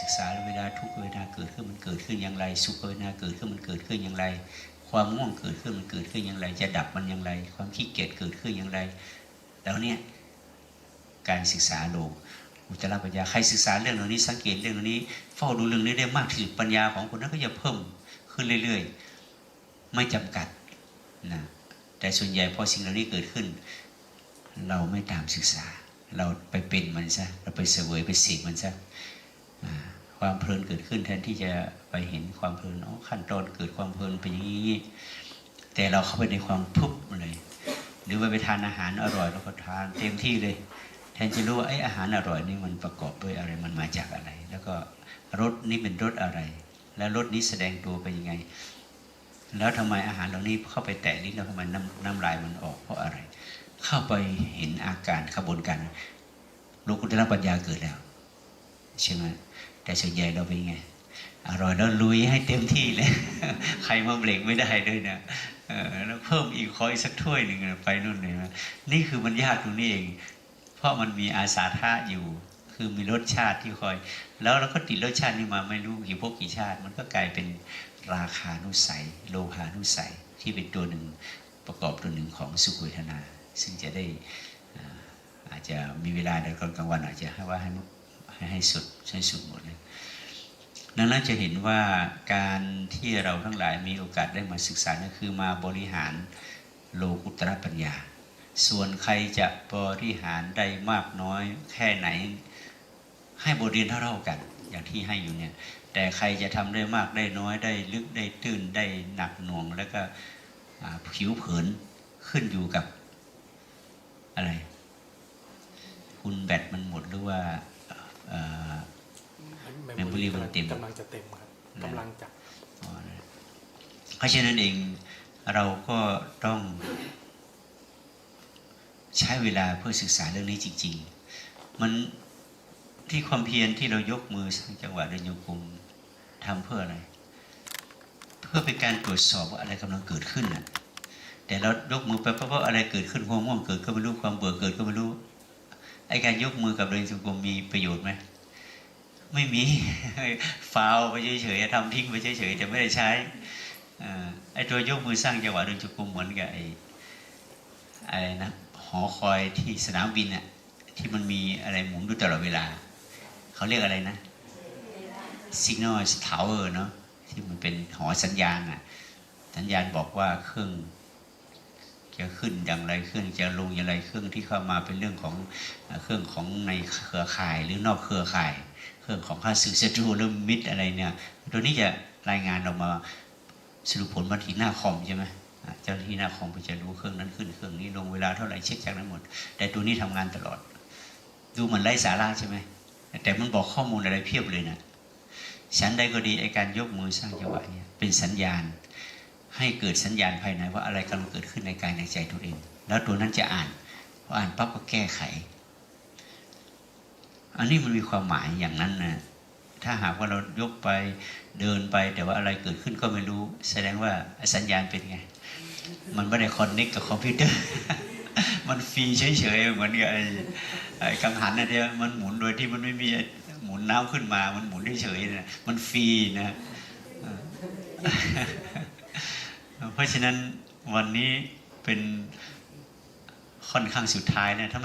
ศึกษาเวลาทุกเวทนาเกิดขึ้นมันเกิดขึ้นอย่างไร สุขเวทนาเกิดขึ้นมันเกิดขึ้นอย่างไร ความง่วงเกิดขึ้นมันเกิดขึ้นอย่างไร จะดับมันอย่างไร ความขี้เกียจเกิดขึ้นอย่างไรแล้วเนี่ยการศึกษาโลกอุจจาระปัญญาใครศึกษาเรื่องเหล่านี้สังเกตเรื่องเหล่านี้เฝ้าดูเรื่องนี้ได้มากที่สุดปัญญาของคนนั้นก็จะเพิ่มขึ้นเรื่อยๆ ไม่จำกัดนะแต่ส่วนใหญ่พอสิ่งเหล่านี้เกิดขึ้น เราไม่ตามศึกษา เราไปเป็นมันซะเราไปเสวยไปเสพมันซะ ความเพลินเกิดขึ้นแทนที่จะไปเห็นความเพลินอ๋อขั้นตอนเกิดความเพลินเป็นอย่างนี้ แต่เราเข้าไปในความทุกข์เลย หรือว่าไปทานอาหารอร่อยเราก็ทานเต็มที่เลย แทนจะรู้ว่าไอ้อาหารอร่อยนี่มันประกอบด้วยอะไรมันมาจากอะไร แล้วก็รสนี้เป็นรสอะไร แล้วรสนี้แสดงตัวเป็นยังไง แล้วทำไมอาหารเหล่านี้เข้าไปแตะลิ้นแล้วทำไมน้ำน้ำลายมันออกเพราะอะไร เข้าไปเห็นอาการขบวนการโลกุตระปัญญาเกิดแล้ว ใช่ไหมแต่ส่วนใหญ่เราเป็นไง อร่อยแล้วลุยให้เต็มที่เลย ใครมาเบรกไม่ได้ด้วยนะแล้วเพิ่มอีกขออีกสักถ้วยหนึ่งไปนู่นเลยนะนี่คือมันยากตรงนี้เอง เพราะมันมีอาสาทะอยู่ คือมีรสชาติที่คอย แล้วเราก็ติดรสชาตินี้มาไม่รู้กี่พวกกี่ชาติ มันก็กลายเป็นราคานุสัย โลภานุสัยที่เป็นตัวหนึ่งประกอบตัวหนึ่งของสุขเวทนา ซึ่งจะได้อาจจะมีเวลาในตอนกลางวันอาจจะให้ว่าให้ ให้สุดใช้สุดหมดเลยดังนั้นจะเห็นว่าการที่เราทั้งหลายมีโอกาสได้มาศึกษานั่นคือมาบริหารโลกุตระปัญญา ส่วนใครจะบริหารได้มากน้อยแค่ไหน ให้บทเรียนเท่าๆกัน อย่างที่ให้อยู่เนี่ย แต่ใครจะทำได้มากได้น้อยได้ลึกได้ตื้นได้หนักหน่วง แล้วก็ผิวเผินขึ้นอยู่กับอะไร คุณแบตมันหมดหรือว่า เอ่อ Memory มันเต็มกำลังจะเต็มครับกำลังจะอ๋อนะเพราะฉะนั้นเองเราก็ต้องใช้เวลาเพื่อศึกษาเรื่องนี้จริง ๆ มันที่ความเพียรที่เรายกมือสร้างจังหวะเดินโยกมทำเพื่ออะไร เพื่อเป็นการตรวจสอบว่าอะไรกำลังเกิดขึ้นน่ะแต่เรายกมือไปเพราะว่าอะไรเกิดขึ้นความง่วงเกิดก็ไม่รู้ความเบื่อเกิดก็ไม่รู้ ไอการยกมือกับเดินโยกมมีประโยชน์ไหมไม่มีฟาวไปเฉยๆทำทิ้งไปเฉยๆแต่ไม่ได้ใช้อไอ้ตัวยกมือสร้างจังหวะเดินจุกุมเหมือนกับไอ้อะไรนะหอคอยที่สนามบินอะที่มันมีอะไรหมุนอยู่ตลอดเวลา เขาเรียกอะไรนะ signal tower เนาะที่มันเป็นหอสัญญาณอะสัญญาณบอกว่าเครื่อง จะขึ้นอย่างไรเครื่องจะลงอย่างไรเครื่องที่เข้ามาเป็นเรื่องของเครื่องของในเครือข่ายหรือนอกเครือข่าย เครื่องของข้าศึกศัตรูหรือมิตรอะไรเนี่ยตัวนี้จะรายงานออกมาสรุปผลมาที่หน้าคอมใช่ไหมเจ้าหน้าที่หน้าคอมก็จะรู้เครื่องนั้นขึ้นเครื่องนี้ลงเวลาเท่าไหร่เช็คจากนั้นหมด แต่ตัวนี้ทำงานตลอด ดูเหมันไร้สาระใช่ไหมแต่มันบอกข้อมูลอะไรเพียบเลยนะฉันใดก็ดีไอการยกมือสร้างจังหวะเนี่ยเป็นสัญญาณ ให้เกิดสัญญาณภายในว่าอะไรกำลังเกิดขึ้นในกายในใจตัวเอง แล้วตัวนั้นจะอ่านพออ่านปั๊บก็แก้ไข อันนี้มันมีความหมายอย่างนั้นนะถ้าหากว่าเรายกไปเดินไป แต่ว่าอะไรเกิดขึ้นก็ไม่รู้ แสดงว่าสัญญาณเป็นไง มันไม่ได้คอนเน็กกับคอมพิวเตอร์ มันฟรีเฉยๆเหมือนกับไอ้ไอ้กังหันนะเนี่ยมันหมุนโดยที่มันไม่มีหมุนน้ำขึ้นมา มันหมุนเฉยๆนะมันฟรีนะ เพราะฉะนั้นวันนี้เป็นค่อนข้างสุดท้ายนะถ้า